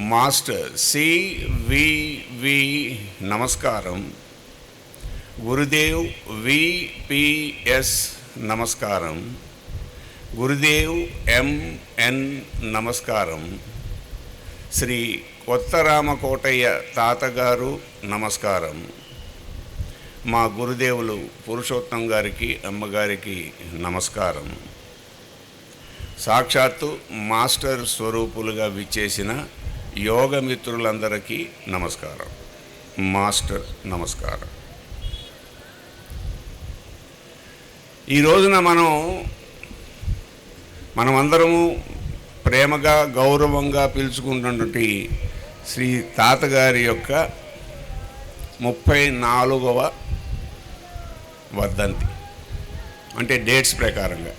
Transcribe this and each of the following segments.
Master CVV నమస్కారం. Gurudev VPS నమస్కారం. Gurudev MN నమస్కారం. శ్రీ కొత్త రామకోటయ్య తాతగారు నమస్కారం. మా గురుదేవులు పురుషోత్తం గారికి అమ్మగారికి నమస్కారం. సాక్షాత్తు మాస్టర్ స్వరూపులుగా విచ్చేసిన యోగ మిత్రులందరికీ నమస్కారం. మాస్టర్ నమస్కారం. ఈ రోజున మనం మనమందరము ప్రేమగా గౌరవంగా పిలుచుకున్నటువంటి శ్రీ తాతగారి యొక్క ముప్పై నాలుగవ వర్ధంతి. అంటే డేట్స్ ప్రకారంగా.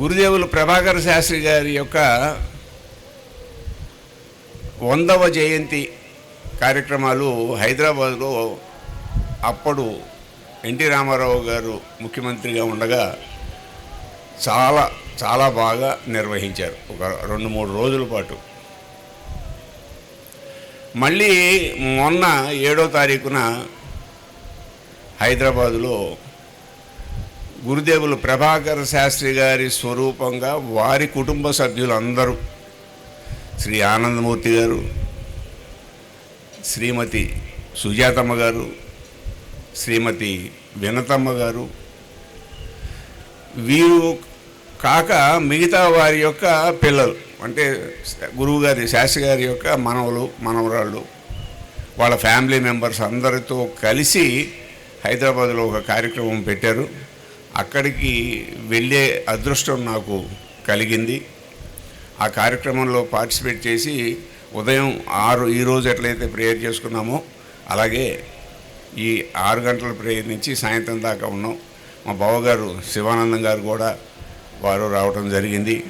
గురుదేవులు ప్రభాకర శాస్త్రి గారి యొక్క వందవ జయంతి కార్యక్రమాలు హైదరాబాద్లో అప్పుడు ఎన్టీ రామారావు గారు ముఖ్యమంత్రిగా ఉండగా చాలా చాలా బాగా నిర్వహించారు. ఒక రెండు మూడు రోజుల పాటు. మళ్ళీ మొన్న ఏడో తారీఖున హైదరాబాదులో గురుదేవులు ప్రభాకర శాస్త్రి గారి స్వరూపంగా వారి కుటుంబ సభ్యులందరూ శ్రీ ఆనందమూర్తి గారు శ్రీమతి సుజాతమ్మ గారు శ్రీమతి వినతమ్మ గారు వీరు కాక మిగతా వారి యొక్క పిల్లలు అంటే గురువుగారి శాస్త్రి గారి యొక్క మనవలు మనవరాళ్ళు వాళ్ళ ఫ్యామిలీ మెంబర్స్ అందరితో కలిసి హైదరాబాద్లో ఒక కార్యక్రమం పెట్టారు. అక్కడికి వెళ్ళే అదృష్టం నాకు కలిగింది. ఆ కార్యక్రమంలో పార్టిసిపేట్ చేసి ఉదయం ఆరు ఈరోజు ఎట్లయితే ప్రేయర్ చేసుకున్నామో అలాగే ఈ ఆరు గంటల ప్రేయర్ నుంచి సాయంత్రం దాకా ఉన్నాం. మా బావగారు శివానందం గారు కూడా వారు రావటం జరిగింది.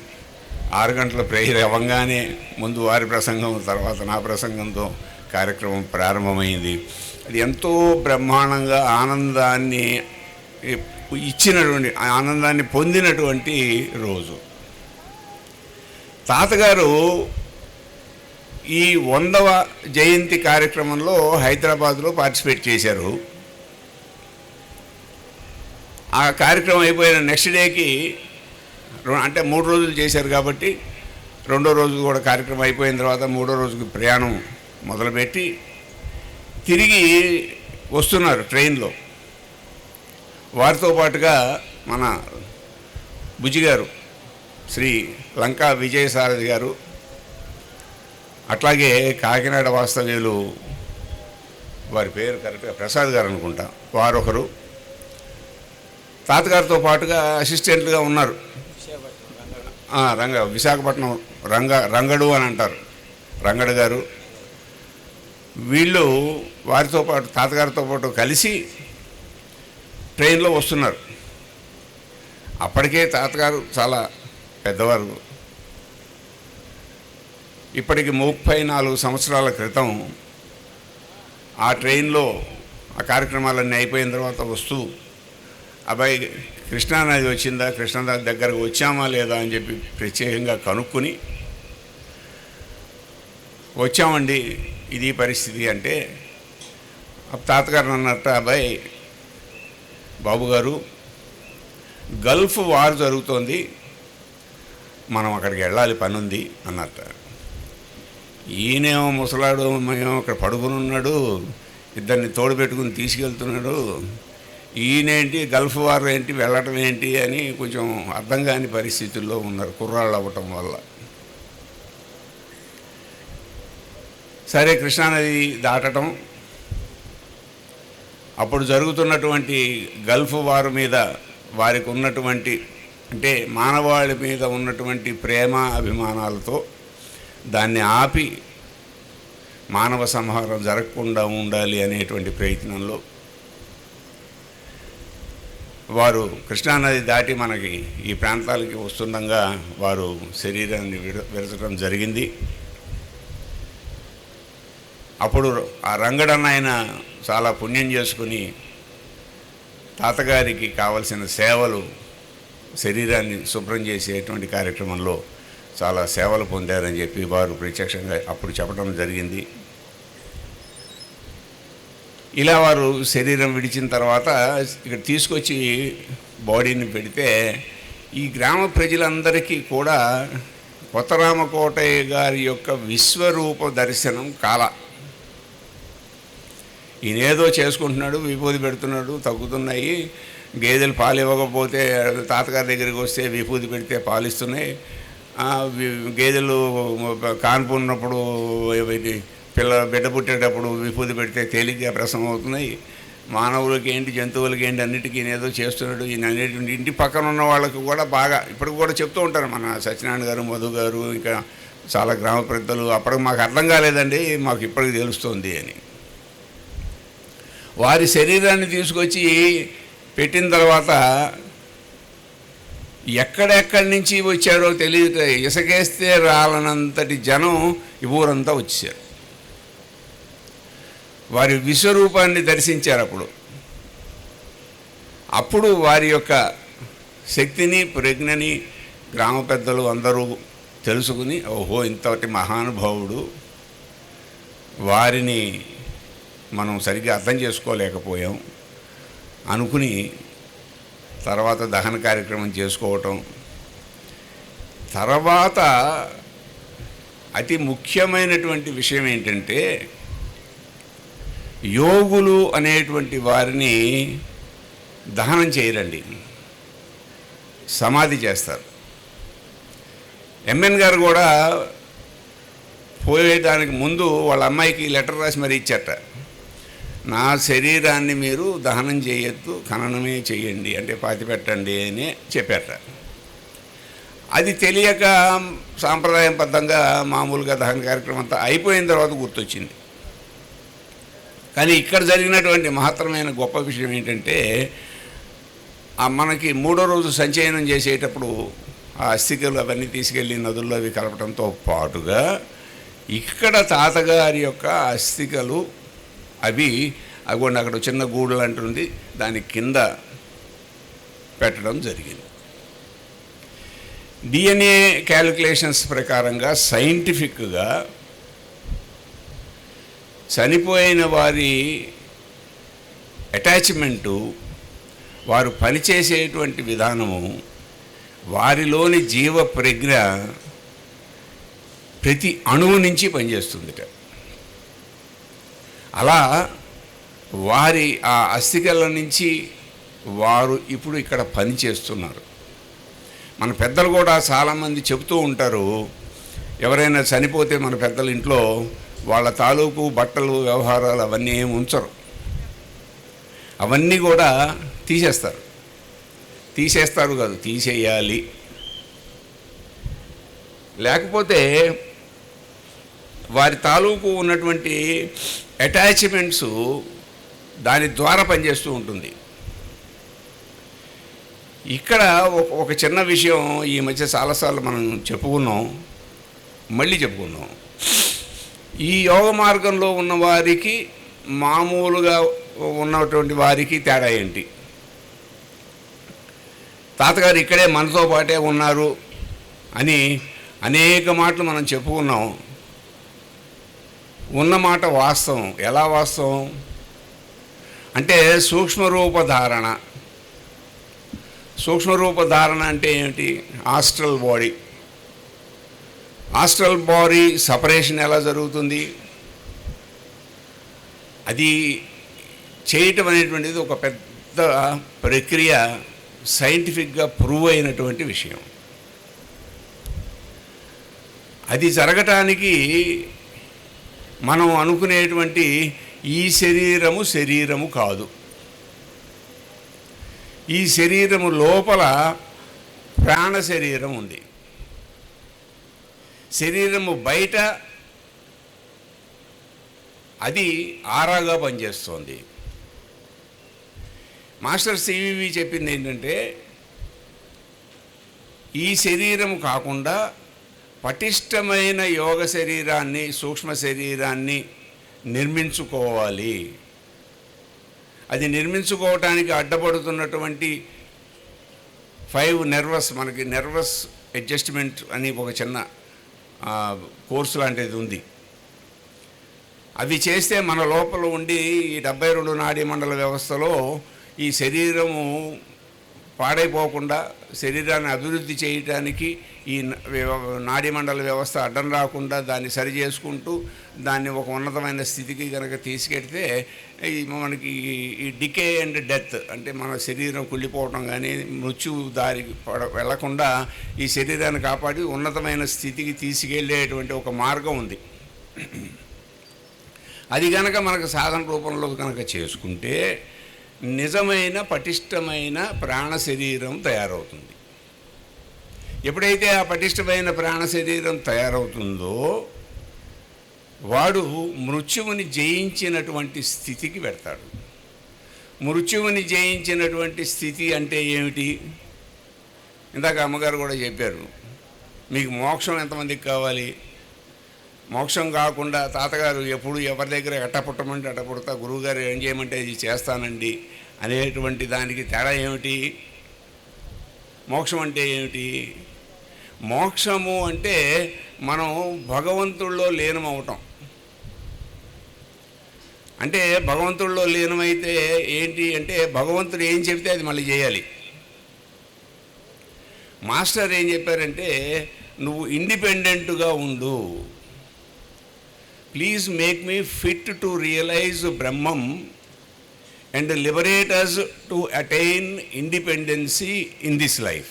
ఆరు గంటల ప్రేయర్ అవ్వగానే ముందు వారి ప్రసంగం తర్వాత నా ప్రసంగంతో కార్యక్రమం ప్రారంభమైంది. అది ఎంతో బ్రహ్మాండంగా ఆనందాన్ని ఇచ్చినటువంటి ఆనందాన్ని పొందినటువంటి రోజు. తాతగారు ఈ వందవ జయంతి కార్యక్రమంలో హైదరాబాద్లో పార్టిసిపేట్ చేశారు. ఆ కార్యక్రమం అయిపోయిన నెక్స్ట్ డేకి అంటే మూడు రోజులు చేశారు కాబట్టి రెండో రోజు కూడా కార్యక్రమం అయిపోయిన తర్వాత మూడో రోజుకి ప్రయాణం మొదలుపెట్టి తిరిగి వస్తున్నారు ట్రైన్లో. వారితో పాటుగా మన బుజ్జి గారు శ్రీ లంకా విజయసారథి గారు అట్లాగే కాకినాడ వాస్తవ్యులు వారి పేరు కరెక్ట్గా ప్రసాద్ గారు అనుకుంటా వారొకరు. తాతగారితో పాటుగా అసిస్టెంట్లుగా ఉన్నారు. రంగ విశాఖపట్నం రంగ రంగడు అని అంటారు రంగడు గారు. వీళ్ళు వారితో పాటు తాతగారితో పాటు కలిసి ట్రైన్లో వస్తున్నారు. అప్పటికే తాతగారు చాలా పెద్దవారు. ఇప్పటికి ముప్పై నాలుగు సంవత్సరాల క్రితం ఆ ట్రైన్లో ఆ కార్యక్రమాలన్నీ అయిపోయిన తర్వాత వస్తూ అబ్బాయి కృష్ణానది వచ్చిందా కృష్ణానది దగ్గరకు వచ్చామా లేదా అని చెప్పి ప్రత్యేకంగా కనుక్కొని వచ్చామండి ఇది పరిస్థితి అంటే తాతగారు అన్నట్టు అబ్బాయి బాబు గారు గల్ఫ్ వార్ జరుగుతోంది. మనం అక్కడికి వెళ్ళాలి పని ఉంది అన్నట్ట ఈయనేమో ముసలాడు మేము అక్కడ పడుకుని ఉన్నాడు ఇద్దరిని తోడు పెట్టుకుని తీసుకెళ్తున్నాడు. ఈయనేంటి గల్ఫ్ వార్ ఏంటి వెళ్ళటం ఏంటి అని కొంచెం అర్థం కాని పరిస్థితుల్లో ఉన్నారు కుర్రాళ్ళు అవ్వటం వల్ల. సరే కృష్ణానది దాటటం. అప్పుడు జరుగుతున్నటువంటి గల్ఫ్ వారు మీద వారికి ఉన్నటువంటి అంటే మానవాళి మీద ఉన్నటువంటి ప్రేమ అభిమానాలతో దాన్ని ఆపి మానవ సంహారం జరగకుండా ఉండాలి అనేటువంటి ప్రయత్నంలో వారు కృష్ణానది దాటి మనకి ఈ ప్రాంతాలకి వస్తుండగా వారు శరీరాన్ని విడ విరచడం జరిగింది. అప్పుడు ఆ రంగడన్న ఆయన చాలా పుణ్యం చేసుకుని తాతగారికి కావలసిన సేవలు శరీరాన్ని శుభ్రం చేసేటువంటి కార్యక్రమంలో చాలా సేవలు పొందారని చెప్పి వారు ప్రత్యక్షంగా అప్పుడు చెప్పడం జరిగింది. ఇలా వారు శరీరం విడిచిన తర్వాత ఇక్కడ తీసుకొచ్చి బాడీని పెడితే ఈ గ్రామ ప్రజలందరికీ కూడా కొత్తరామకోటయ్య గారి యొక్క విశ్వరూప దర్శనం కాల ఈయనేదో చేసుకుంటున్నాడు విభూతి పెడుతున్నాడు తగ్గుతున్నాయి. గేదెలు పాలు ఇవ్వకపోతే తాతగారి దగ్గరికి వస్తే విభూతి పెడితే పాలు ఇస్తున్నాయి. గేదెలు కాన్పు ఉన్నప్పుడు పిల్ల బిడ్డ పుట్టేటప్పుడు విభూతి పెడితే తేలిగ్గా ప్రసవం అవుతున్నాయి. మానవులకి ఏంటి జంతువులకి ఏంటి అన్నిటికీ ఈయన ఏదో చేస్తున్నాడు. ఈయన అన్నిటి ఇంటి పక్కన ఉన్న వాళ్ళకు కూడా బాగా ఇప్పటికి కూడా చెప్తూ ఉంటారు మన సత్యనారాయణ గారు మధు గారు ఇంకా చాలా గ్రామ పెద్దలు. అప్పటికి మాకు అర్థం కాలేదండి మాకు ఇప్పటికి తెలుస్తుంది అని. వారి శరీరాన్ని తీసుకొచ్చి పెట్టిన తర్వాత ఎక్కడెక్కడి నుంచి వచ్చారో తెలియక ఇసకేస్తే రాలనంతటి జనం ఊరంతా వచ్చారు వారి విశ్వరూపాన్ని దర్శించారు అప్పుడు. అప్పుడు వారి యొక్క శక్తిని ప్రజ్ఞని గ్రామ పెద్దలు అందరూ తెలుసుకుని ఓహో ఇంతటి మహానుభావుడు వారిని మనం సరిగ్గా అర్థం చేసుకోలేకపోయాం. అనుకుని తర్వాత దహన కార్యక్రమం చేసుకోవటం. తర్వాత అతి ముఖ్యమైనటువంటి విషయం ఏంటంటే యోగులు అనేటువంటి వారిని దహనం చేయరండి. సమాధి చేస్తారు. ఎంఎన్ గారు కూడా పోయేదానికి ముందు వాళ్ళ అమ్మాయికి లెటర్ రాసి మరి ఇచ్చట. నా శరీరాన్ని మీరు దహనం చేయొద్దు ఖననమే చేయండి అంటే పాతి పెట్టండి అని చెప్పారట. అది తెలియక సాంప్రదాయబద్ధంగా మామూలుగా దహన కార్యక్రమం అంతా అయిపోయిన తర్వాత గుర్తొచ్చింది. కానీ ఇక్కడ జరిగినటువంటి మహత్తరమైన గొప్ప విషయం ఏంటంటే మనకి మూడో రోజు సంచయనం చేసేటప్పుడు ఆ అస్థికలు అవన్నీ తీసుకెళ్ళి నదుల్లో అవి కలపడంతో పాటుగా ఇక్కడ తాతగారి యొక్క అస్థికలు అవి అగోండి అక్కడ చిన్న గూడు అంటుంది దాని కింద పెట్టడం జరిగింది. డిఎన్ఏ క్యాలిక్యులేషన్స్ ప్రకారంగా సైంటిఫిక్గా చనిపోయిన వారి అటాచ్మెంటు వారు పనిచేసేటువంటి విధానము వారిలోని జీవ ప్రజ్ఞ ప్రతి అణువు నుంచి పనిచేస్తుందిట. అలా వారి ఆ అస్థికల నుంచి వారు ఇప్పుడు ఇక్కడ పని చేస్తున్నారు. మన పెద్దలు కూడా చాలామంది చెబుతూ ఉంటారు ఎవరైనా చనిపోతే మన పెద్దల ఇంట్లో వాళ్ళ తాలూకు బట్టలు వ్యవహారాలు అవన్నీ ఏమి ఉంచరు. అవన్నీ కూడా తీసేస్తారు. తీసేస్తారు కాదు తీసేయాలి. లేకపోతే వారి తాలూకు ఉన్నటువంటి అటాచ్మెంట్స్ దాని ద్వారా పనిచేస్తూ ఉంటుంది. ఇక్కడ ఒక చిన్న విషయం ఈ మధ్య చాలాసార్లు మనం చెప్పుకున్నాం. మళ్ళీ చెప్పుకున్నాం. ఈ యోగ మార్గంలో ఉన్న వారికి మామూలుగా ఉన్నటువంటి వారికి తేడా ఏంటి? తాతగారు ఇక్కడే మనతో పాటే ఉన్నారు అని అనేక మాటలు మనం చెప్పుకున్నాం. ఉన్న మాట వాస్తవం. ఎలా వాస్తవం? అంటే సూక్ష్మరూపధారణ సూక్ష్మరూపధారణ అంటే ఏమిటి? Astral body astral body separation ఎలా జరుగుతుంది? అది చేయటం అనేటువంటిది ఒక పెద్ద ప్రక్రియ సైంటిఫిక్గా ప్రూవ్ అయినటువంటి విషయం. అది జరగటానికి మనం అనుకునేటువంటి ఈ శరీరము శరీరము కాదు. ఈ శరీరము లోపల ప్రాణ శరీరం ఉంది. శరీరము బయట అది ఆరాగా పనిచేస్తోంది. మాస్టర్ సివివి చెప్పింది ఏంటంటే ఈ శరీరము కాకుండా పటిష్టమైన యోగ శరీరాన్ని సూక్ష్మ శరీరాన్ని నిర్మించుకోవాలి. అది నిర్మించుకోవటానికి అడ్డపడుతున్నటువంటి ఫైవ్ నెర్వస్ మనకి నెర్వస్ అడ్జస్ట్మెంట్ అని ఒక చిన్న కోర్సు లాంటిది ఉంది. అవి చేస్తే మన లోపల ఉండి ఈ డెబ్బై రెండు నాడీ మండల వ్యవస్థలో ఈ శరీరము పాడైపోకుండా శరీరాన్ని అభివృద్ధి చేయడానికి ఈ నాడీమండల వ్యవస్థ అడ్డం రాకుండా దాన్ని సరి చేసుకుంటూ దాన్ని ఒక ఉన్నతమైన స్థితికి కనుక తీసుకెడితే ఈ మనకి ఈ- డికే అండ్ డెత్ అంటే మన శరీరం కుళ్ళిపోవటం కానీ మృత్యు దారి పడ వెళ్ళకుండా ఈ శరీరాన్ని కాపాడి ఉన్నతమైన స్థితికి తీసుకెళ్ళేటువంటి ఒక మార్గం ఉంది. అది కనుక మనకు సాధన రూపంలో కనుక చేసుకుంటే నిజమైన పటిష్టమైన ప్రాణ శరీరం తయారవుతుంది. ఎప్పుడైతే ఆ పటిష్టమైన ప్రాణ శరీరం తయారవుతుందో వాడు మృత్యువుని జయించినటువంటి స్థితికి పెడతాడు మృత్యువుని జయించినటువంటి స్థితి అంటే ఏమిటి? ఇందాక అమ్మగారు కూడా చెప్పారు మీకు మోక్షం ఎంతమందికి కావాలి? మోక్షం కాకుండా తాతగారు ఎప్పుడు ఎవరి దగ్గర ఎట్ట పుట్టమంటే గురువుగారు ఏం చేయమంటే ఇది చేస్తానండి అనేటువంటి దానికి తేడా ఏమిటి? మోక్షం అంటే ఏమిటి? మోక్షము అంటే మనం భగవంతుల్లో లీనమవటం అంటే భగవంతుల్లో లీనమైతే ఏంటి అంటే భగవంతుడు ఏం చెబితే అది మళ్ళీ చేయాలి. మాస్టర్ ఏం చెప్పారంటే నువ్వు ఇండిపెండెంట్గా ఉండు. Please make me fit to realise Brahman and liberate us to attain independency in this life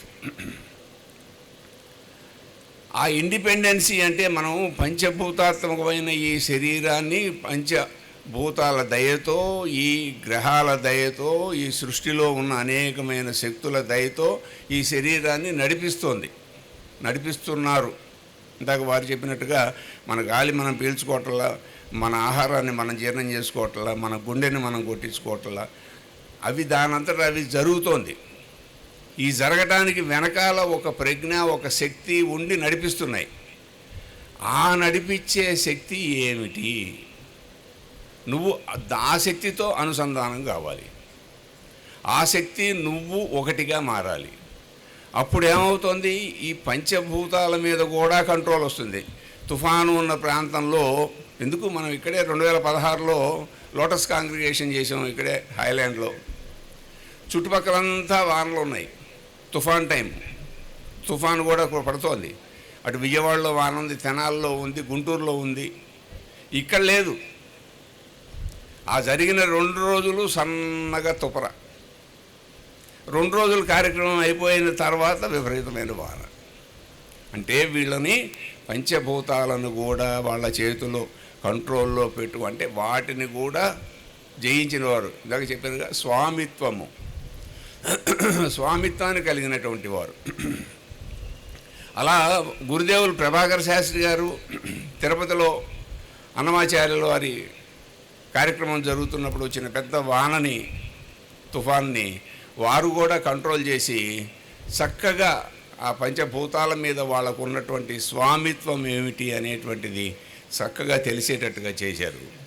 ఆ ఇండిపెండెన్సీ అంటే మనం పంచభూతాత్మకమైన ఈ శరీరాన్ని పంచభూతాల దయతో ఈ గ్రహాల దయతో ఈ సృష్టిలో ఉన్న అనేకమైన శక్తుల దయతో ఈ శరీరాన్ని నడిపిస్తోంది. నడిపిస్తున్నారు. ఇందాక వారు చెప్పినట్టుగా మన గాలి మనం పీల్చుకోవట్లా మన ఆహారాన్ని మనం జీర్ణం చేసుకోవట్లా మన గుండెని మనం కొట్టించుకోవట్లా అవి దానంతటా అవి జరుగుతోంది. ఈ జరగటానికి వెనకాల ఒక ప్రజ్ఞ ఒక శక్తి ఉండి నడిపిస్తున్నాయి. ఆ నడిపించే శక్తి ఏమిటి? నువ్వు ఆ శక్తితో అనుసంధానం కావాలి. ఆ శక్తి నువ్వు ఒకటిగా మారాలి. అప్పుడు ఏమవుతుంది ఈ పంచభూతాల మీద కూడా కంట్రోల్ వస్తుంది. తుఫాను ఉన్న ప్రాంతంలో ఎందుకు మనం ఇక్కడే రెండు వేల పదహారులో లోటస్ కాంగ్రిగేషన్ చేసాం ఇక్కడే హైలాండ్లో చుట్టుపక్కలంతా వానలు ఉన్నాయి. తుఫాన్ టైం. తుఫాన్ కూడా పడుతోంది. అటు విజయవాడలో వాన ఉంది తెనాల్లో ఉంది గుంటూరులో ఉంది. ఇక్కడ లేదు. ఆ జరిగిన రెండు రోజులు సన్నగా తుపర. రెండు రోజుల కార్యక్రమం అయిపోయిన తర్వాత విపరీతమైన వాన. అంటే వీళ్ళని పంచభూతాలను కూడా వాళ్ళ చేతిలో కంట్రోల్లో పెట్టు అంటే వాటిని కూడా జయించిన వారు. ఇందాక చెప్పారుగా స్వామిత్వము. స్వామిత్వాన్ని కలిగినటువంటి వారు. అలా గురుదేవులు ప్రభాకర్ శాస్త్రి గారు తిరుపతిలో అన్నమాచార్యుల వారి కార్యక్రమం జరుగుతున్నప్పుడు వచ్చిన పెద్ద వానని తుఫాన్ని వారు కూడా కంట్రోల్ చేసి చక్కగా ఆ పంచభూతాల మీద వాళ్ళకు ఉన్నటువంటి స్వామిత్వం ఏమిటి అనేటువంటిది చక్కగా తెలిసేటట్టుగా చేశారు.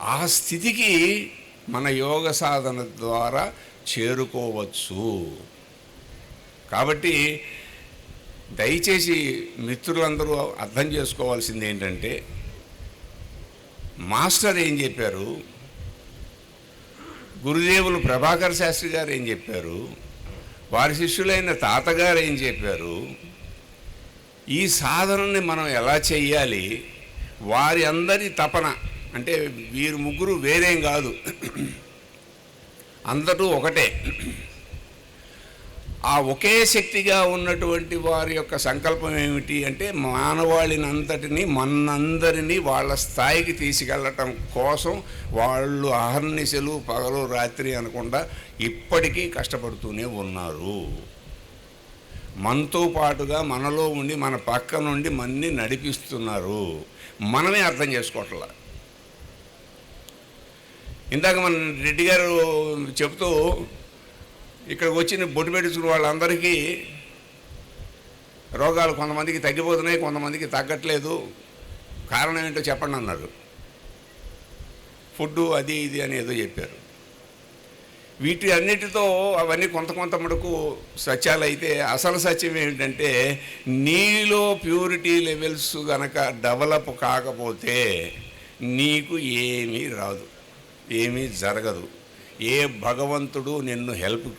ఆ స్థితికి మన యోగ సాధన ద్వారా చేరుకోవచ్చు. కాబట్టి దయచేసి మిత్రులందరూ అర్థం చేసుకోవాల్సింది ఏంటంటే మాస్టర్ ఏం చెప్పారు? గురుదేవులు ప్రభాకర్ శాస్త్రి గారు ఏం చెప్పారు? వారి శిష్యులైన తాతగారు ఏం చెప్పారు? ఈ సాధనని మనం ఎలా చెయ్యాలి? వారి అందరి తపన అంటే వీరు ముగ్గురు వేరేం కాదు. అందరూ ఒకటే. ఆ ఒకే శక్తిగా ఉన్నటువంటి వారి యొక్క సంకల్పం ఏమిటి అంటే మానవాళిని మనందరినీ వాళ్ళ స్థాయికి తీసుకెళ్ళటం కోసం వాళ్ళు అహర్నిశలు పగలు రాత్రి అనకుండా ఇప్పటికీ కష్టపడుతూనే ఉన్నారు. మనతో పాటుగా మనలో ఉండి మన పక్క నుండి మన్ని నడిపిస్తున్నారు. మనమే అర్థం చేసుకోవట్లా. ఇందాక మన రెడ్డి గారు చెబుతూ ఇక్కడికి వచ్చిన బొట్టు పెట్టుకున్న వాళ్ళందరికీ రోగాలు కొంతమందికి తగ్గిపోతున్నాయి కొంతమందికి తగ్గట్లేదు. కారణం ఏంటో చెప్పండి అన్నారు. ఫుడ్ అది ఇది అని ఏదో చెప్పారు. వీటి అన్నిటితో అవన్నీ కొంత కొంత మటుకు సత్యాలు అయితే అసలు సత్యం ఏమిటంటే నీలో ప్యూరిటీ లెవెల్స్ గనక డెవలప్ కాకపోతే నీకు ఏమీ రాదు ఏమీ జరగదు. ఏ భగవంతుడు నిన్ను హెల్ప్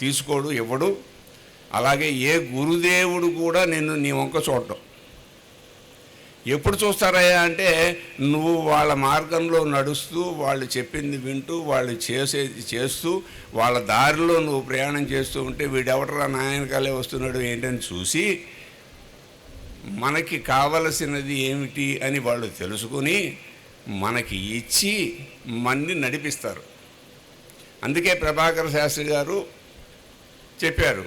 తీసుకోడు ఇవ్వడు. అలాగే ఏ గురుదేవుడు కూడా నిన్ను నీ వంక చూడటం. ఎప్పుడు చూస్తారయ్యా అంటే నువ్వు వాళ్ళ మార్గంలో నడుస్తూ వాళ్ళు చెప్పింది వింటూ వాళ్ళు చేసేది చేస్తూ వాళ్ళ దారిలో నువ్వు ప్రయాణం చేస్తూ ఉంటే వీడెవటరా నాయనకాలే వస్తున్నాడు ఏంటని చూసి మనకి కావలసినది ఏమిటి అని వాళ్ళు తెలుసుకుని మనకి ఇచ్చి మన్ని నడిపిస్తారు. అందుకే ప్రభాకర శాస్త్రి గారు చెప్పారు.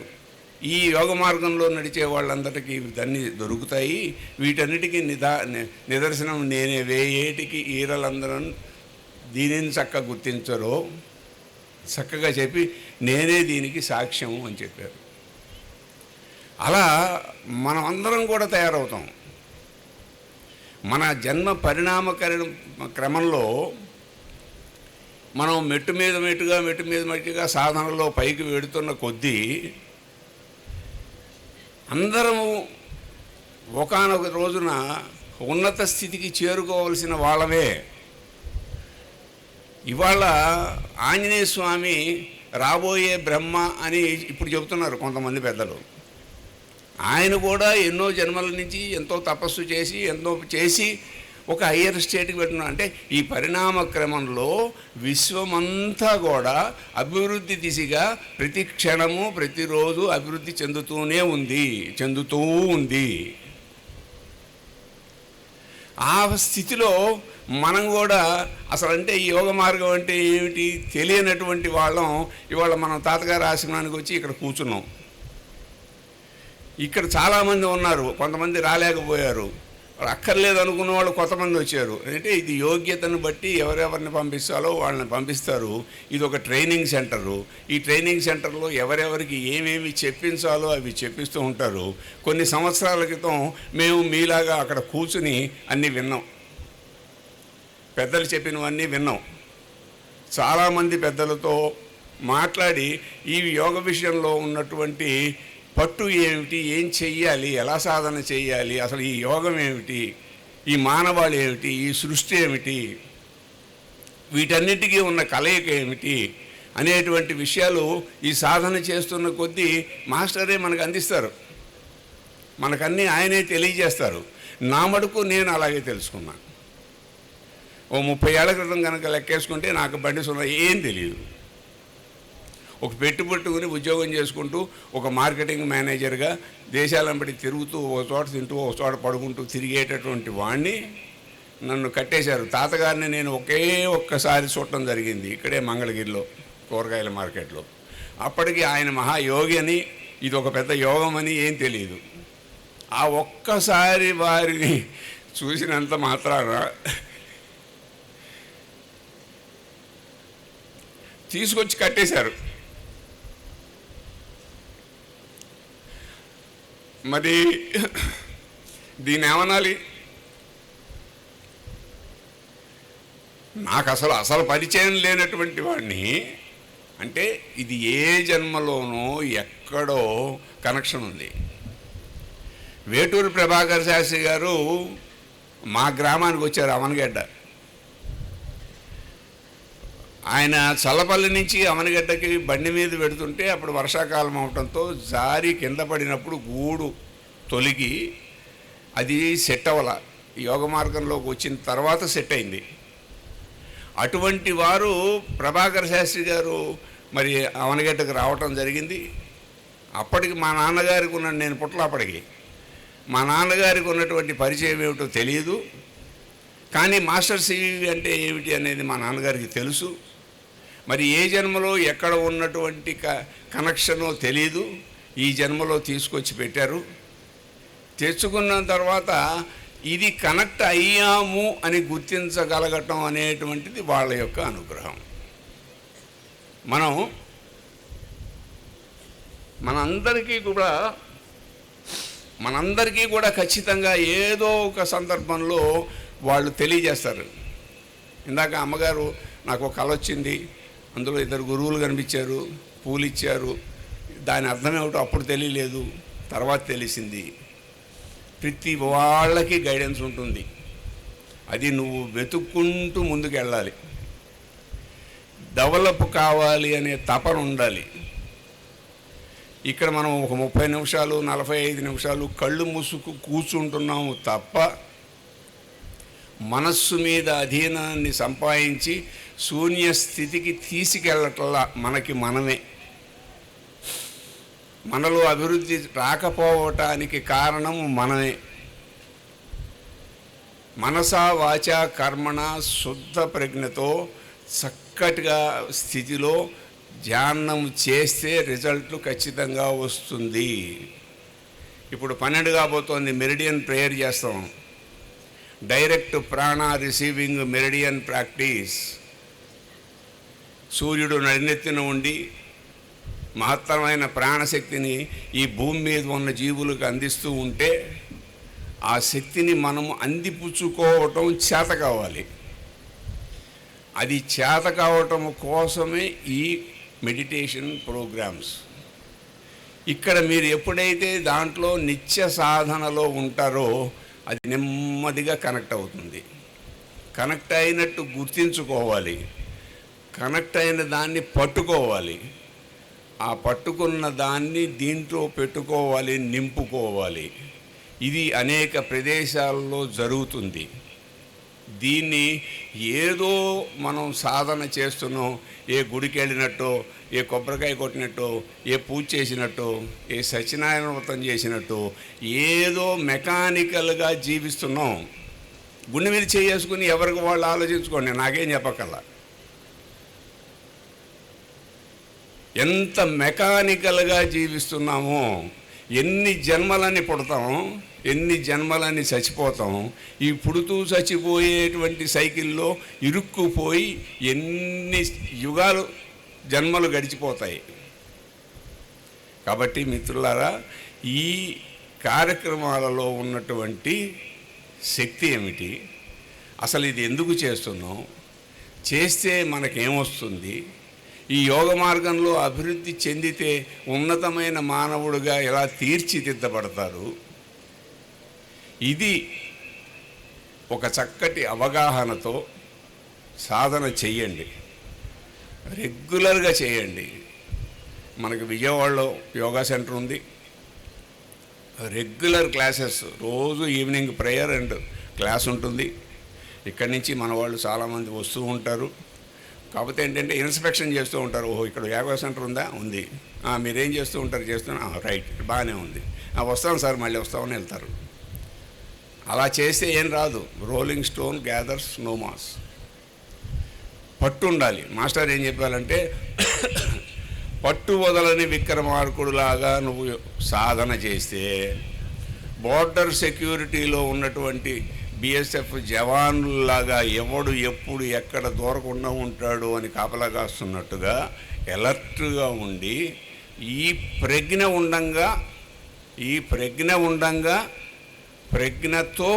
ఈ యోగ మార్గంలో నడిచే వాళ్ళందరికీ ఇవన్నీ దొరుకుతాయి. వీటన్నిటికీ నిదా ని- నిదర్శనం నేనే. వేయేటికి ఈరలందరూ దీనిని చక్కగా గుర్తించరో చక్కగా చెప్పి నేనే దీనికి సాక్ష్యం అని చెప్పారు. అలా మనం అందరం కూడా తయారవుతాం. మన జన్మ పరిణామకరణ క్రమంలో మనం మెట్టు మీద మెట్టుగా మెట్టు మీద మెట్టుగా సాధనలో పైకి వెడుతున్న కొద్దీ అందరము ఒకానొక రోజున ఉన్నత స్థితికి చేరుకోవలసిన వాళ్ళమే. ఇవాళ ఆంజనేయ స్వామి రాబోయే బ్రహ్మ అని ఇప్పుడు చెబుతున్నారు కొంతమంది పెద్దలు. ఆయన కూడా ఎన్నో జన్మల నుంచి ఎంతో తపస్సు చేసి ఎంతో చేసి ఒక హయ్యర్ స్టేట్కి పెట్టున్నాడు అంటే ఈ పరిణామ క్రమంలో విశ్వమంతా కూడా అభివృద్ధి దిశగా ప్రతి క్షణము ప్రతిరోజు అభివృద్ధి చెందుతూనే ఉంది. చెందుతూ ఉంది. ఆ స్థితిలో మనం కూడా అసలు అంటే ఈ యోగ మార్గం అంటే ఏమిటి తెలియనటువంటి వాళ్ళం. ఇవాళ మనం తాతగారి ఆశ్రమానికి వచ్చి ఇక్కడ కూర్చున్నాం. ఇక్కడ చాలామంది ఉన్నారు. కొంతమంది రాలేకపోయారు. అక్కర్లేదు అనుకున్న వాళ్ళు కొంతమంది వచ్చారు. అంటే ఇది యోగ్యతను బట్టి ఎవరెవరిని పంపిస్తారో వాళ్ళని పంపిస్తారు. ఇది ఒక ట్రైనింగ్ సెంటరు. ఈ ట్రైనింగ్ సెంటర్లో ఎవరెవరికి ఏమేమి చెప్పించాలో అవి చెప్పిస్తూ ఉంటారు. కొన్ని సంవత్సరాల క్రితం మేము మీలాగా అక్కడ కూర్చుని అన్నీ విన్నాం. పెద్దలు చెప్పినవన్నీ విన్నాం. చాలామంది పెద్దలతో మాట్లాడి ఈ యోగ విషయంలో ఉన్నటువంటి పట్టు ఏమిటి? ఏం చెయ్యాలి? ఎలా సాధన చేయాలి అసలు ఈ యోగం ఏమిటి? ఈ మానవాళి ఏమిటి? ఈ సృష్టి ఏమిటి? వీటన్నిటికీ ఉన్న కలయిక ఏమిటి? అనేటువంటి విషయాలు ఈ సాధన చేస్తున్న కొద్దీ మాస్టరే మనకు అందిస్తారు. మనకన్నీ ఆయనే తెలియజేస్తారు. నా మటుకు నేను అలాగే తెలుసుకున్నాను. ఓ ముప్పై ఏళ్ళ క్రితం కనుక లెక్కేసుకుంటే నాకు బండి సున్నా ఏం తెలియదు. ఒక పెట్టుబట్టుకుని ఉద్యోగం చేసుకుంటూ ఒక మార్కెటింగ్ మేనేజర్గా దేశాలంబడి తిరుగుతూ ఒక చోట తింటూ ఒక చోట పడుకుంటూ తిరిగేటటువంటి వాడిని నన్ను కట్టేశారు. తాతగారిని నేను ఒకే ఒక్కసారి చూడటం జరిగింది ఇక్కడే మంగళగిరిలో కూరగాయల మార్కెట్లో. అప్పటికి ఆయన మహాయోగి అని ఇది ఒక పెద్ద యోగం అని ఏం తెలియదు ఆ ఒక్కసారి వారిని చూసినంత మాత్రాన తీసుకొచ్చి కట్టేశారు. మరి దీన్ని ఏమనాలి? నాకు అసలు అసలు పరిచయం లేనటువంటి వాడిని అంటే ఇది ఏ జన్మలోనో ఎక్కడో కనెక్షన్ ఉంది. వేటూరు ప్రభాకర్ శాస్త్రి గారు మా గ్రామానికి వచ్చారు అమనగడ్డ ఆయన చల్లపల్లి నుంచి అవనగడ్డకి బండి మీద పెడుతుంటే అప్పుడు వర్షాకాలం అవటంతో జారి కింద పడినప్పుడు గూడు తొలిగి అది సెట్ అవ్వాల. యోగ మార్గంలోకి వచ్చిన తర్వాత సెట్ అయింది. అటువంటి వారు ప్రభాకర్ శాస్త్రి గారు మరి అవనగడ్డకు రావటం జరిగింది. అప్పటికి మా నాన్నగారికి ఉన్న నేను పుట్ల అప్పటికి మా నాన్నగారికి ఉన్నటువంటి పరిచయం ఏమిటో తెలియదు కానీ మాస్టర్ సివి అంటే ఏమిటి అనేది మా నాన్నగారికి తెలుసు. మరి ఏ జన్మలో ఎక్కడ ఉన్నటువంటి క కనెక్షనో తెలియదు ఈ జన్మలో తీసుకొచ్చి పెట్టారు. తెచ్చుకున్న తర్వాత ఇది కనెక్ట్ అయ్యాము అని గుర్తించగలగటం అనేటువంటిది వాళ్ళ యొక్క అనుగ్రహం. మనం మనందరికీ కూడా మనందరికీ కూడా ఖచ్చితంగా ఏదో ఒక సందర్భంలో వాళ్ళు తెలియజేస్తారు. ఇందాక అమ్మగారు నాకు ఒక కళ వచ్చింది అందులో ఇద్దరు గురువులు కనిపించారు పూలు ఇచ్చారు దాని అర్థం ఏమిటో అప్పుడు తెలియలేదు తర్వాత తెలిసింది. ప్రతి వాళ్ళకి గైడెన్స్ ఉంటుంది. అది నువ్వు వెతుక్కుంటూ ముందుకు వెళ్ళాలి డెవలప్ కావాలి అనే తపన ఉండాలి. ఇక్కడ మనం ఒక ముప్పై నిమిషాలు నలభై ఐదు నిమిషాలు కళ్ళు మూసుకు కూర్చుంటున్నాము తప్ప మనస్సు మీద అధీనాన్ని సంపాదించి శూన్య స్థితికి తీసుకెళ్ళటల్లా మనకి మనమే. మనలో అభివృద్ధి రాకపోవటానికి కారణం మనమే. మనసా వాచ కర్మణ శుద్ధ ప్రజ్ఞతో చక్కటిగా స్థితిలో ధ్యానం చేస్తే రిజల్ట్లు ఖచ్చితంగా వస్తుంది. ఇప్పుడు పన్నెండు కాబోతోంది మెరిడియన్ ప్రేయర్ చేస్తాం. Direct prana receiving meridian practice. సూర్యుడు నడినెత్తిన ఉండి మహత్తరమైన ప్రాణశక్తిని ఈ భూమి మీద ఉన్న జీవులకు అందిస్తూ ఉంటే ఆ శక్తిని మనము అందిపుచ్చుకోవటం చేత కావాలి. అది చేత కావటం కోసమే ఈ మెడిటేషన్ ప్రోగ్రామ్స్. ఇక్కడ మీరు ఎప్పుడైతే దాంట్లో నిత్య సాధనలో ఉంటారో అది నెమ్మదిగా కనెక్ట్ అవుతుంది. కనెక్ట్ అయినట్టు గుర్తించుకోవాలి. కనెక్ట్ అయిన దాన్ని పట్టుకోవాలి. ఆ పట్టుకున్న దాన్ని దీంట్లో పెట్టుకోవాలి నింపుకోవాలి. ఇది అనేక ప్రదేశాల్లో జరుగుతుంది. దీన్ని ఏదో మనం సాధన చేస్తున్నాం ఏ గుడికి వెళ్ళినట్టో ఏ కొబ్బరికాయ కొట్టినట్టు ఏ పూజ చేసినట్టు ఏ సత్యనారాయణ వ్రతం చేసినట్టు ఏదో మెకానికల్గా జీవిస్తున్నాం. గుండె మీద చేసుకుని ఎవరికి వాళ్ళు ఆలోచించుకోండి నాకేం చెప్పకల్లా ఎంత మెకానికల్గా జీవిస్తున్నామో ఎన్ని జన్మలని పుడతాం ఎన్ని జన్మలని చచ్చిపోతాం ఈ పుడుతూ చచ్చిపోయేటువంటి సైకిల్లో ఇరుక్కుపోయి ఎన్ని యుగాలు జన్మలు గడిచిపోతాయి. కాబట్టి మిత్రులారా ఈ కార్యక్రమాలలో ఉన్నటువంటి శక్తి ఏమిటి? అసలు ఇది ఎందుకు చేస్తున్నాం? చేస్తే మనకేమొస్తుంది? ఈ యోగ మార్గంలో అభివృద్ధి చెందితే ఉన్నతమైన మానవుడుగా ఎలా తీర్చిదిద్దబడతారు? ఇది ఒక చక్కటి అవగాహనతో సాధన చెయ్యండి. రెగ్యులర్గా చేయండి. మనకి విజయవాడలో యోగా సెంటర్ ఉంది. రెగ్యులర్ క్లాసెస్ రోజు ఈవినింగ్ ప్రేయర్ అండ్ క్లాస్ ఉంటుంది. ఇక్కడి నుంచి మన వాళ్ళు చాలామంది వస్తూ ఉంటారు. కాకపోతే ఏంటంటే ఇన్స్పెక్షన్ చేస్తూ ఉంటారు. ఓహో ఇక్కడ యోగా సెంటర్ ఉందా? ఉంది. మీరేం చేస్తూ ఉంటారు? చేస్తున్నా రైట్ బాగానే ఉంది. "ఆ, వస్తాం సార్ మళ్ళీ వస్తామని వెళ్తారు. అలా చేస్తే ఏం రాదు. రోలింగ్ స్టోన్ గ్యాదర్స్ నోమాస్ పట్టు ఉండాలి. మాస్టర్ ఏం చెప్పాలంటే పట్టు వదలని విక్రమార్కుడులాగా నువ్వు సాధన చేస్తే బోర్డర్ సెక్యూరిటీలో ఉన్నటువంటి బిఎస్ఎఫ్ జవాన్లాగా ఎవడు ఎప్పుడు ఎక్కడ దూరకుండా ఉంటాడు అని కాపలా కాస్తున్నట్టుగా ఎలర్ట్గా ఉండి ఈ ప్రజ్ఞ ఉండంగా ఈ ప్రజ్ఞ ఉండంగా ప్రజ్ఞతో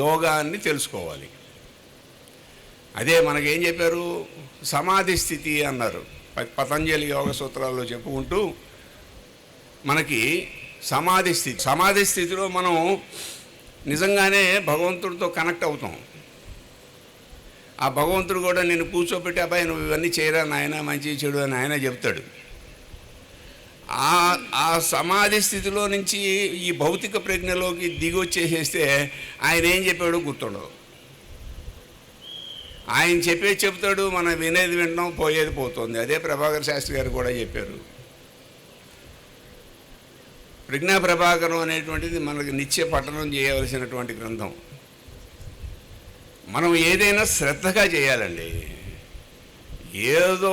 యోగాన్ని తెలుసుకోవాలి. అదే మనకేం చెప్పారు? సమాధి స్థితి అన్నారు. ప- పతంజలి యోగ సూత్రాల్లో చెప్పుకుంటూ మనకి సమాధి స్థితి సమాధి స్థితిలో మనం నిజంగానే భగవంతుడితో కనెక్ట్ అవుతాం. ఆ భగవంతుడు కూడా నేను కూర్చోబెట్టి అబ్బాయి నువ్వు ఇవన్నీ చేయరా నాయన? మంచి చెడు అని ఆయన చెప్తాడు. ఆ ఆ సమాధి స్థితిలో నుంచి ఈ భౌతిక ప్రజ్ఞలోకి దిగొచ్చేసేస్తే ఆయన ఏం చెప్పాడో గుర్తుండదు. ఆయన చెప్పేది చెప్తాడు మనం వినేది వింటాం పోయేది పోతుంది. అదే ప్రభాకర్ శాస్త్రి గారు కూడా చెప్పారు. ప్రజ్ఞా ప్రభాకరం అనేటువంటిది మనకు నిత్య పఠనం చేయవలసినటువంటి గ్రంథం. మనం ఏదైనా శ్రద్ధగా చేయాలండి. ఏదో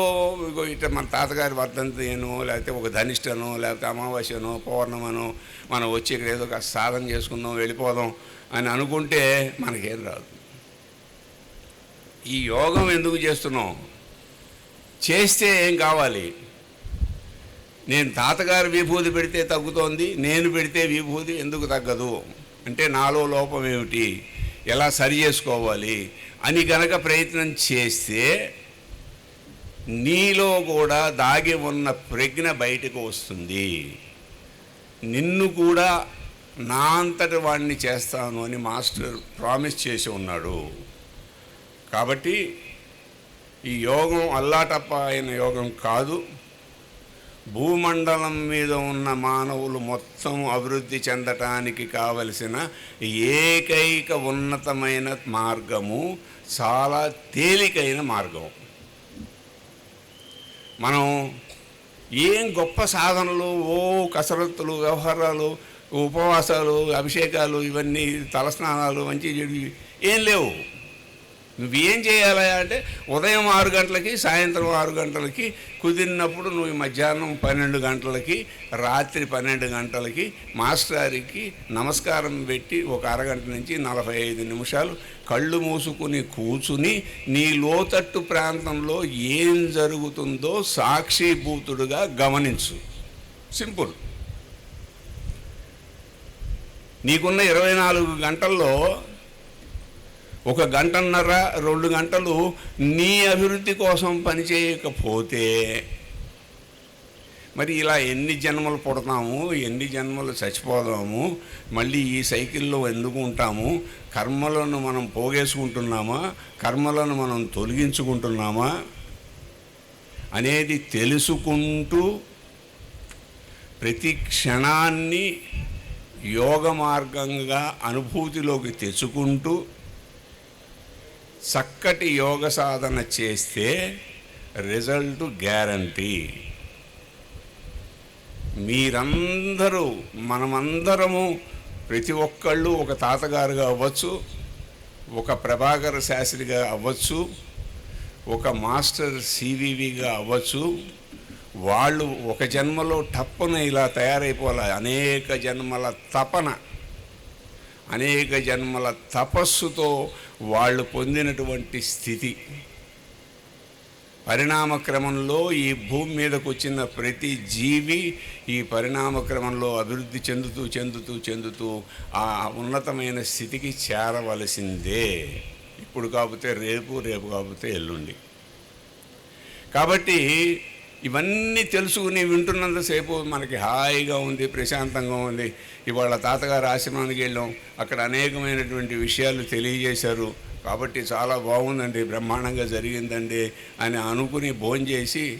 ఇగో ఇట్లా మన తాతగారి వర్ధంతినో లేకపోతే ఒక ధనిష్టనో లేకపోతే అమావాస్యనో పౌర్ణమనో మనం వచ్చి ఇక్కడ ఏదో సాధన చేసుకుందాం వెళ్ళిపోదాం అని అనుకుంటే మనకేం రాదు. ఈ యోగం ఎందుకు చేస్తున్నాం చేస్తే ఏం కావాలి? నేను తాతగారు విభూతి పెడితే తగ్గుతోంది నేను పెడితే విభూతి ఎందుకు తగ్గదు? అంటే నాలో లోపం ఏమిటి? ఎలా సరి చేసుకోవాలి? అని గనక ప్రయత్నం చేస్తే నీలో కూడా దాగి ఉన్న ప్రజ్ఞ బయటకు వస్తుంది. నిన్ను కూడా నా అంతటి వాడిని చేస్తాను అని మాస్టర్ ప్రామిస్ చేసి ఉన్నాడు. కాబట్టి ఈ యోగం అల్లాటప్ప అయిన యోగం కాదు. భూమండలం మీద ఉన్న మానవులు మొత్తం అభివృద్ధి చెందటానికి కావలసిన ఏకైక ఉన్నతమైన మార్గము చాలా తేలికైన మార్గం. మనం ఏం గొప్ప సాధనలు ఓ కసరత్తులు వ్యవహారాలు ఉపవాసాలు అభిషేకాలు ఇవన్నీ తలస్నానాలు మంచి ఏం లేవు. నువ్వేం చేయాలి అంటే ఉదయం ఆరు గంటలకి సాయంత్రం ఆరు గంటలకి కుదిరినప్పుడు నువ్వు మధ్యాహ్నం పన్నెండు గంటలకి రాత్రి పన్నెండు గంటలకి మాస్టారికి నమస్కారం పెట్టి ఒక అరగంట నుంచి నలభై ఐదు నిమిషాలు కళ్ళు మూసుకుని కూర్చుని నీ లోతట్టు ప్రాంతంలో ఏం జరుగుతుందో సాక్షిభూతుడుగా గమనించు. సింపుల్. నీకున్న ఇరవై నాలుగు గంటల్లో ఒక గంటన్నర రెండు గంటలు నీ అభివృద్ధి కోసం పనిచేయకపోతే మరి ఇలా ఎన్ని జన్మలు పుడతాము ఎన్ని జన్మలు చచ్చిపోదాము మళ్ళీ ఈ సైకిల్లో ఎందుకు ఉంటాము కర్మలను మనం పోగేసుకుంటున్నామా కర్మలను మనం తొలగించుకుంటున్నామా అనేది తెలుసుకుంటూ ప్రతి క్షణాన్ని యోగ మార్గంగా అనుభూతిలోకి తెచ్చుకుంటూ చక్కటి యోగ సాధన చేస్తే రిజల్ట్ గ్యారంటీ. మీరందరూ మనమందరము ప్రతి ఒక్కళ్ళు ఒక తాతగారుగా అవ్వచ్చు ఒక ప్రభాకర శాస్త్రిగా అవ్వచ్చు ఒక మాస్టర్ సివివిగా అవ్వచ్చు. వాళ్ళు ఒక జన్మలో టప్పున ఇలా తయారైపోవాలి. అనేక జన్మల తపన. అనేక జన్మల తపస్సుతో వాళ్ళు పొందినటువంటి స్థితి. పరిణామ క్రమంలో ఈ భూమి మీదకు వచ్చిన ప్రతి జీవి ఈ పరిణామ క్రమంలో అభివృద్ధి చెందుతూ చెందుతూ చెందుతూ ఆ ఉన్నతమైన స్థితికి చేరవలసిందే. ఇప్పుడు కాకపోతే రేపు రేపు కాకపోతే ఎల్లుండి. కాబట్టి ఇవన్నీ తెలుసుకుని వింటున్నంతసేపు మనకి హాయిగా ఉంది ప్రశాంతంగా ఉంది. ఇవాళ తాతగారు ఆశ్రమానికి వెళ్ళాం. అక్కడ అనేకమైనటువంటి విషయాలు తెలియజేశారు. కాబట్టి చాలా బాగుందండి బ్రహ్మాండంగా జరిగిందండి అని అనుకుని భోజనం చేసి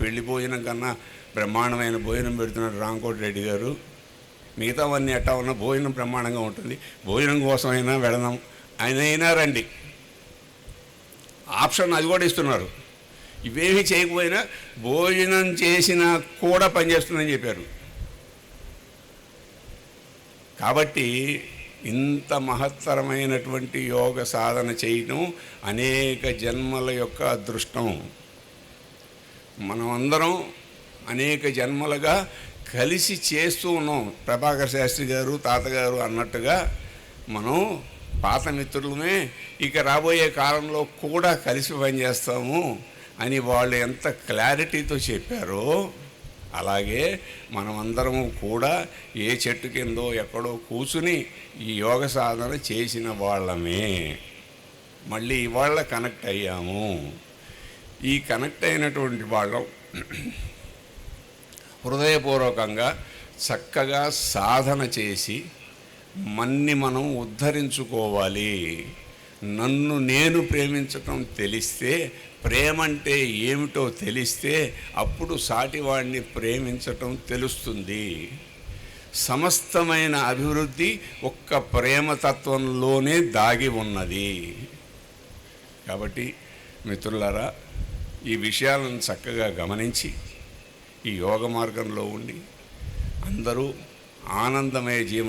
పెళ్ళి భోజనం కన్నా బ్రహ్మాండమైన భోజనం పెడుతున్నారు రాంకోటి రెడ్డి గారు. మిగతావన్నీ ఎట్టా ఉన్నా భోజనం బ్రహ్మాండంగా ఉంటుంది. భోజనం కోసమైనా వెళదాం ఆయన అయినా రండి. ఆప్షన్ అది కూడా ఇస్తున్నారు. ఇవేమి చేయకపోయినా భోజనం చేసినా కూడా పనిచేస్తుందని చెప్పారు. కాబట్టి ఇంత మహత్తరమైనటువంటి యోగ సాధన చేయటం అనేక జన్మల యొక్క అదృష్టం. మనమందరం అనేక జన్మలుగా కలిసి చేస్తూ ఉన్నాం. ప్రభాకర్ శాస్త్రి గారు తాతగారు అన్నట్టుగా మనం పాత మిత్రులమే ఇక రాబోయే కాలంలో కూడా కలిసి పనిచేస్తాము. అని వాళ్ళు ఎంత క్లారిటీతో చెప్పారో అలాగే మనమందరము కూడా ఏ చెట్టు కిందో ఎక్కడో కూర్చుని ఈ యోగ సాధన చేసిన వాళ్ళమే. మళ్ళీ ఇవాళ కనెక్ట్ అయ్యాము. ఈ కనెక్ట్ అయినటువంటి వాళ్ళం హృదయపూర్వకంగా చక్కగా సాధన చేసి మన్ని మనం ఉద్ధరించుకోవాలి. నన్ను నేను ప్రేమించటం తెలిస్తే ప్రేమ అంటే ఏమిటో తెలిస్తే అప్పుడు సాటివాడిని ప్రేమించటం తెలుస్తుంది. సమస్తమైన అభివృద్ధి ఒక్క ప్రేమతత్వంలోనే దాగి ఉన్నది. కాబట్టి మిత్రులారా ఈ విషయాలను చక్కగా గమనించి ఈ యోగ మార్గంలో ఉండి అందరూ ఆనందమయ జీవనం